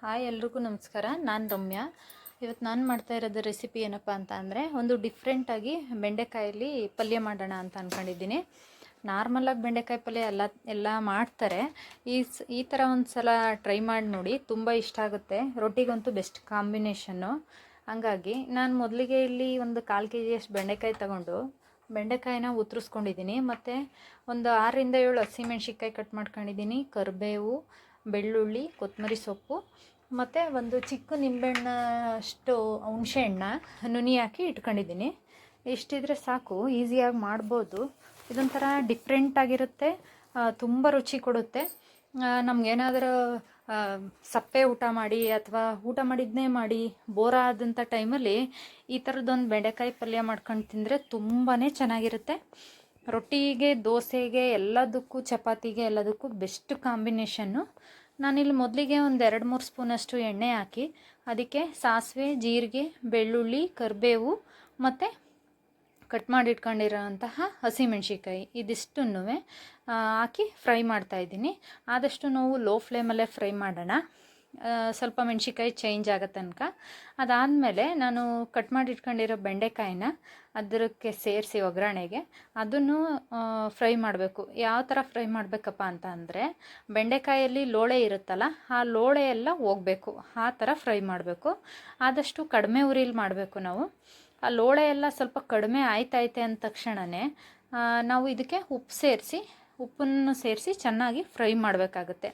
Hi ಎಲ್ರಿಗೂ ನಮಸ್ಕಾರ. ನಾನು ರಮ್ಯಾ. ಇವತ್ತು ನಾನು ಮಾಡ್ತಾ ಇರೋದು ರೆಸಿಪಿ ಏನಪ್ಪ ಅಂತ ಅಂದರೆ ಒಂದು ಡಿಫ್ರೆಂಟಾಗಿ ಬೆಂಡೆಕಾಯಲ್ಲಿ ಪಲ್ಯ ಮಾಡೋಣ ಅಂತ ಅಂದ್ಕೊಂಡಿದ್ದೀನಿ ನಾರ್ಮಲಾಗಿ ಬೆಂಡೆಕಾಯಿ ಪಲ್ಯ ಎಲ್ಲ ಎಲ್ಲ ಮಾಡ್ತಾರೆ. ಈ ಈ ಥರ ಒಂದು ಸಲ ಟ್ರೈ ಮಾಡಿ ನೋಡಿ, ತುಂಬ ಇಷ್ಟ ಆಗುತ್ತೆ. ರೊಟ್ಟಿಗಂತೂ ಬೆಸ್ಟ್ ಕಾಂಬಿನೇಷನ್ನು ಹಂಗಾಗಿ ನಾನು ಮೊದಲಿಗೆ ಇಲ್ಲಿ ಒಂದು ಕಾಲು ಕೆ ಜಿಯಷ್ಟು ಬೆಂಡೆಕಾಯಿ ತಗೊಂಡು ಬೆಂಡೆಕಾಯಿನ ಉತ್ತರಿಸ್ಕೊಂಡಿದ್ದೀನಿ ಮತ್ತು ಒಂದು ಆರರಿಂದ ಏಳು ಹಸಿಮೆಣ್ಸಿಕಾಯಿ ಕಟ್ ಮಾಡ್ಕೊಂಡಿದ್ದೀನಿ, ಕರಿಬೇವು ಬೆಳ್ಳುಳ್ಳಿ, ಕೊತ್ತಂಬರಿ ಸೊಪ್ಪು, ಮತ್ತು ಒಂದು ಚಿಕ್ಕ ನಿಂಬೆಹಣ್ಣ ಅಷ್ಟು ಹುಣಸೆಹಣ್ಣ ನುನಿ ಹಾಕಿ ಇಟ್ಕೊಂಡಿದ್ದೀನಿ. ಇಷ್ಟಿದ್ರೆ ಸಾಕು, ಈಸಿಯಾಗಿ ಮಾಡ್ಬೋದು. ಇದೊಂಥರ ಡಿಫ್ರೆಂಟಾಗಿರುತ್ತೆ ತುಂಬ ರುಚಿ ಕೊಡುತ್ತೆ. ನಮಗೇನಾದರೂ ಸಪ್ಪೆ ಊಟ ಮಾಡಿ ಅಥವಾ ಊಟ ಮಾಡಿದ್ನೇ ಮಾಡಿ, ಬೋರ ಆದಂಥ ಟೈಮಲ್ಲಿ ಈ ಥರದ್ದೊಂದು ಬೆಂಡೆಕಾಯಿ ಪಲ್ಯ ಮಾಡ್ಕೊಂಡು ತಿಂದರೆ ತುಂಬಾ ಚೆನ್ನಾಗಿರುತ್ತೆ. ರೊಟ್ಟಿಗೆ, ದೋಸೆಗೆ ಎಲ್ಲದಕ್ಕೂ, ಚಪಾತಿಗೆ ಎಲ್ಲದಕ್ಕೂ ಬೆಸ್ಟ್ ಕಾಂಬಿನೇಷನ್ನು ನಾನಿಲ್ಲಿ ಮೊದಲಿಗೆ ಒಂದು ಎರಡು ಮೂರು ಸ್ಪೂನಷ್ಟು ಎಣ್ಣೆ ಹಾಕಿ, ಅದಕ್ಕೆ ಸಾಸಿವೆ, ಜೀರಿಗೆ, ಬೆಳ್ಳುಳ್ಳಿ, ಕರಿಬೇವು ಮತ್ತು ಕಟ್ ಮಾಡಿ ಹಸಿ ಹಸಿಮೆಣ್ಸಿಕಾಯಿ ಇದಿಷ್ಟನ್ನು ಹಾಕಿ ಫ್ರೈ ಮಾಡ್ತಾಯಿದ್ದೀನಿ ಆದಷ್ಟು ನಾವು ಲೋ ಫ್ಲೇಮಲ್ಲೇ ಫ್ರೈ ಮಾಡೋಣ. ಸ್ವಲ್ಪ ಮೆಣ್ಸಿಕಾಯಿ ಚೇಂಜ್ ಆಗೋ ತನಕ ಅದಾದಮೇಲೆ ನಾನು ಕಟ್ ಮಾಡಿ ಇಟ್ಕೊಂಡಿರೋ ಬೆಂಡೆಕಾಯಿನ ಅದಕ್ಕೆ ಸೇರಿಸಿ ಒಗ್ಗರಣೆಗೆ. ಅದನ್ನು ಫ್ರೈ ಮಾಡಬೇಕು. ಯಾವ ಥರ ಫ್ರೈ ಮಾಡಬೇಕಪ್ಪ ಅಂತ ಅಂದರೆ, ಬೆಂಡೆಕಾಯಲ್ಲಿ ಲೋಳೆ ಇರುತ್ತಲ್ಲ, ಆ ಲೋಳೆ ಎಲ್ಲ ಹೋಗಬೇಕು. ಆ ಥರ ಫ್ರೈ ಮಾಡಬೇಕು. ಆದಷ್ಟು ಕಡಿಮೆ ಉರಿಲಿ ಮಾಡಬೇಕು ನಾವು. ಆ ಲೋಳೆ ಎಲ್ಲ ಸ್ವಲ್ಪ ಕಡಿಮೆ ಆಯ್ತೈತೆ ಅಂದ ತಕ್ಷಣವೇ ನಾವು ಇದಕ್ಕೆ ಉಪ್ಪು ಸೇರಿಸಿ ಉಪ್ಪನ್ನು ಸೇರಿಸಿ ಚೆನ್ನಾಗಿ ಫ್ರೈ ಮಾಡಬೇಕಾಗುತ್ತೆ.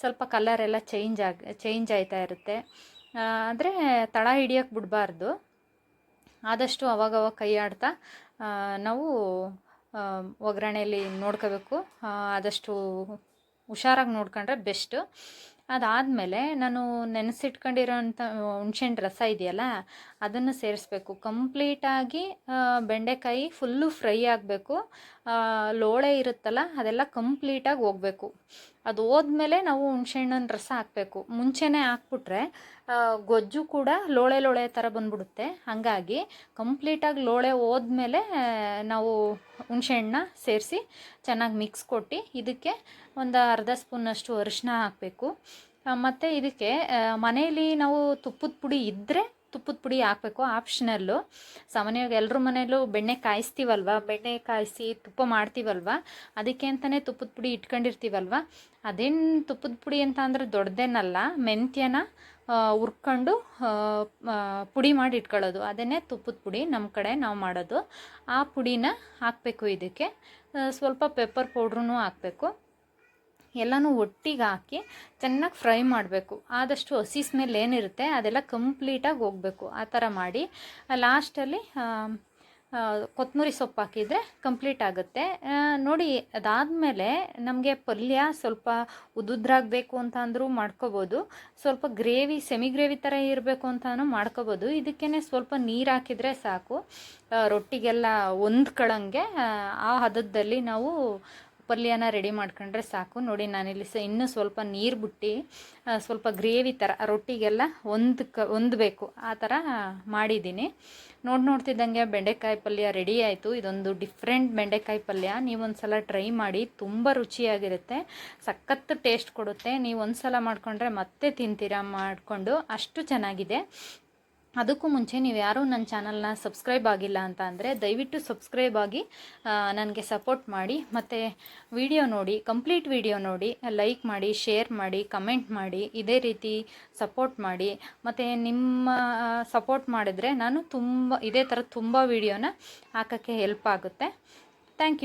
ಸ್ವಲ್ಪ ಕಲರ್ ಎಲ್ಲ ಚೇಂಜ್ ಆಗಿ ಚೇಂಜ್ ಆಯ್ತಾ ಇರುತ್ತೆ. ಆದರೆ ತಳ ಹಿಡಿಯೋಕ್ಕೆ ಬಿಡಬಾರ್ದು. ಆದಷ್ಟು ಅವಾಗವಾಗ ಕೈ ಆಡ್ತಾ ನಾವು ಒಗ್ಗರಣೆಯಲ್ಲಿ ನೋಡ್ಕೋಬೇಕು. ಆದಷ್ಟು ಹುಷಾರಾಗಿ ನೋಡ್ಕೊಂಡ್ರೆ ಬೆಸ್ಟು ಅದಾದಮೇಲೆ ನಾನು ನೆನೆಸಿಟ್ಕೊಂಡಿರೋಂಥ ಹುಣ್ಸೆಹಣ್ಣು ರಸ ಇದೆಯಲ್ಲ ಅದನ್ನು ಸೇರಿಸ್ಬೇಕು. ಕಂಪ್ಲೀಟಾಗಿ ಬೆಂಡೆಕಾಯಿ ಫುಲ್ಲು ಫ್ರೈ ಆಗಬೇಕು. ಲೋಳೆ ಇರುತ್ತಲ್ಲ, ಅದೆಲ್ಲ ಕಂಪ್ಲೀಟಾಗಿ ಹೋಗಬೇಕು. ಅದು ಹೋದ್ಮೇಲೆ ನಾವು ಹುಣ್ಸೆಹಣ್ಣಿನ ರಸ ಹಾಕಬೇಕು. ಮುಂಚೆನೇ ಹಾಕ್ಬಿಟ್ರೆ ಗೊಜ್ಜು ಕೂಡ ಲೋಳೆ ಲೋಳೆ ಥರ ಬಂದ್ಬಿಡುತ್ತೆ. ಹಾಗಾಗಿ ಕಂಪ್ಲೀಟಾಗಿ ಲೋಳೆ ಹೋದ್ಮೇಲೆ ನಾವು ಹುಣ್ಸೆಹಣ್ಣ ಸೇರಿಸಿ ಚೆನ್ನಾಗಿ ಮಿಕ್ಸ್ ಕೊಟ್ಟು ಇದಕ್ಕೆ ಒಂದು ಅರ್ಧ ಸ್ಪೂನಷ್ಟು ಅರಿಶಿನ ಹಾಕಬೇಕು. ಮತ್ತು ಇದಕ್ಕೆ ಮನೆಯಲ್ಲಿ ನಾವು ತುಪ್ಪದ ಪುಡಿ ಇದ್ದರೆ ತುಪ್ಪದ ಪುಡಿ ಹಾಕಬೇಕು ಆಪ್ಷನಲ್ಲು ಸಾಮಾನ್ಯವಾಗಿ ಎಲ್ಲರ ಮನೆಯಲ್ಲೂ ಬೆಣ್ಣೆ ಕಾಯಿಸ್ತೀವಲ್ವ? ಬೆಣ್ಣೆ ಕಾಯಿಸಿ ತುಪ್ಪ ಮಾಡ್ತೀವಲ್ವ? ಅದಕ್ಕೆ ಅಂತಲೇ ತುಪ್ಪದ ಪುಡಿ ಇಟ್ಕೊಂಡಿರ್ತೀವಲ್ವ? ಅದೇನು ತುಪ್ಪದ ಪುಡಿ ಅಂತ ಅಂದರೆ ದೊಡ್ಡದೇನಲ್ಲ, ಮೆಂತ್ಯನ ಹುರ್ಕೊಂಡು ಪುಡಿ ಮಾಡಿ ಇಟ್ಕೊಳ್ಳೋದು. ಅದನ್ನೇ ತುಪ್ಪದ ಪುಡಿ ನಮ್ಮ ಕಡೆ ನಾವು ಮಾಡೋದು. ಆ ಪುಡಿನ ಹಾಕಬೇಕು ಇದಕ್ಕೆ. ಸ್ವಲ್ಪ ಪೆಪ್ಪರ್ ಪೌಡ್ರೂ ಹಾಕಬೇಕು. ಎಲ್ಲನೂ ಒಟ್ಟಿಗೆ ಹಾಕಿ ಚೆನ್ನಾಗಿ ಫ್ರೈ ಮಾಡಬೇಕು. ಆದಷ್ಟು ಹಸಿ ಸ್ಮೆಲ್ ಏನಿರುತ್ತೆ ಅದೆಲ್ಲ ಕಂಪ್ಲೀಟಾಗಿ ಹೋಗಬೇಕು. ಆ ಥರ ಮಾಡಿ ಲಾಸ್ಟಲ್ಲಿ ಕೊತ್ತಂಬರಿ ಸೊಪ್ಪು ಹಾಕಿದರೆ ಕಂಪ್ಲೀಟ್ ಆಗುತ್ತೆ. ನೋಡಿ, ಅದಾದಮೇಲೆ ನಮಗೆ ಪಲ್ಯ ಸ್ವಲ್ಪ ಉದುದ್ರಾಗಬೇಕು ಅಂತ ಅಂದರೂ ಮಾಡ್ಕೋಬೋದು. ಸ್ವಲ್ಪ ಗ್ರೇವಿ ಸೆಮಿ ಗ್ರೇವಿ ಥರ ಇರಬೇಕು ಅಂತಲೂ ಮಾಡ್ಕೋಬೋದು. ಇದಕ್ಕೇ ಸ್ವಲ್ಪ ನೀರು ಹಾಕಿದರೆ ಸಾಕು. ರೊಟ್ಟಿಗೆಲ್ಲ ಹೊಂದ್ಕೊಳ್ಳಂಗೆ ಆ ಹದದಲ್ಲಿ ನಾವು ಪಲ್ಯನ ರೆಡಿ ಮಾಡ್ಕೊಂಡ್ರೆ ಸಾಕು. ನೋಡಿ, ನಾನಿಲ್ಲಿ ಸ ಇನ್ನೂ ಸ್ವಲ್ಪ ನೀರು ಬಿಟ್ಟು ಸ್ವಲ್ಪ ಗ್ರೇವಿ ಥರ ರೊಟ್ಟಿಗೆಲ್ಲ ಒಂದು ಕ ಹೊಂದಬೇಕು ಆ ಥರ ಮಾಡಿದ್ದೀನಿ. ನೋಡಿ, ನೋಡ್ತಿದ್ದಂಗೆ ಬೆಂಡೆಕಾಯಿ ಪಲ್ಯ ರೆಡಿ ಆಯಿತು. ಇದೊಂದು ಡಿಫ್ರೆಂಟ್ ಬೆಂಡೆಕಾಯಿ ಪಲ್ಯ. ನೀವೊಂದು ಸಲ ಟ್ರೈ ಮಾಡಿ, ತುಂಬ ರುಚಿಯಾಗಿರುತ್ತೆ. ಸಖತ್ತು ಟೇಸ್ಟ್ ಕೊಡುತ್ತೆ. ನೀವು ಒಂದು ಸಲ ಮಾಡಿಕೊಂಡ್ರೆ ಮತ್ತೆ ತಿಂತೀರಾ ಮಾಡಿಕೊಂಡು, ಅಷ್ಟು ಚೆನ್ನಾಗಿದೆ. ಅದಕ್ಕೂ ಮುಂಚೆ ನೀವು ಯಾರೂ ನನ್ನ ಚಾನಲ್ನ ಸಬ್ಸ್ಕ್ರೈಬ್ ಆಗಿಲ್ಲ ಅಂತ ಅಂದರೆ ದಯವಿಟ್ಟು ಸಬ್ಸ್ಕ್ರೈಬ್ ಆಗಿ ನನಗೆ ಸಪೋರ್ಟ್ ಮಾಡಿ. ಮತ್ತು ವಿಡಿಯೋ ನೋಡಿ, ಕಂಪ್ಲೀಟ್ ವಿಡಿಯೋ ನೋಡಿ, ಲೈಕ್ ಮಾಡಿ, ಶೇರ್ ಮಾಡಿ, ಕಮೆಂಟ್ ಮಾಡಿ, ಇದೇ ರೀತಿ ಸಪೋರ್ಟ್ ಮಾಡಿ. ಮತ್ತು ನಿಮ್ಮ ಸಪೋರ್ಟ್ ಮಾಡಿದ್ರೆ ನಾನು ತುಂಬ, ಇದೇ ಥರ ತುಂಬ ವಿಡಿಯೋನ ಹಾಕೋಕ್ಕೆ ಹೆಲ್ಪ್ ಆಗುತ್ತೆ. Thank you.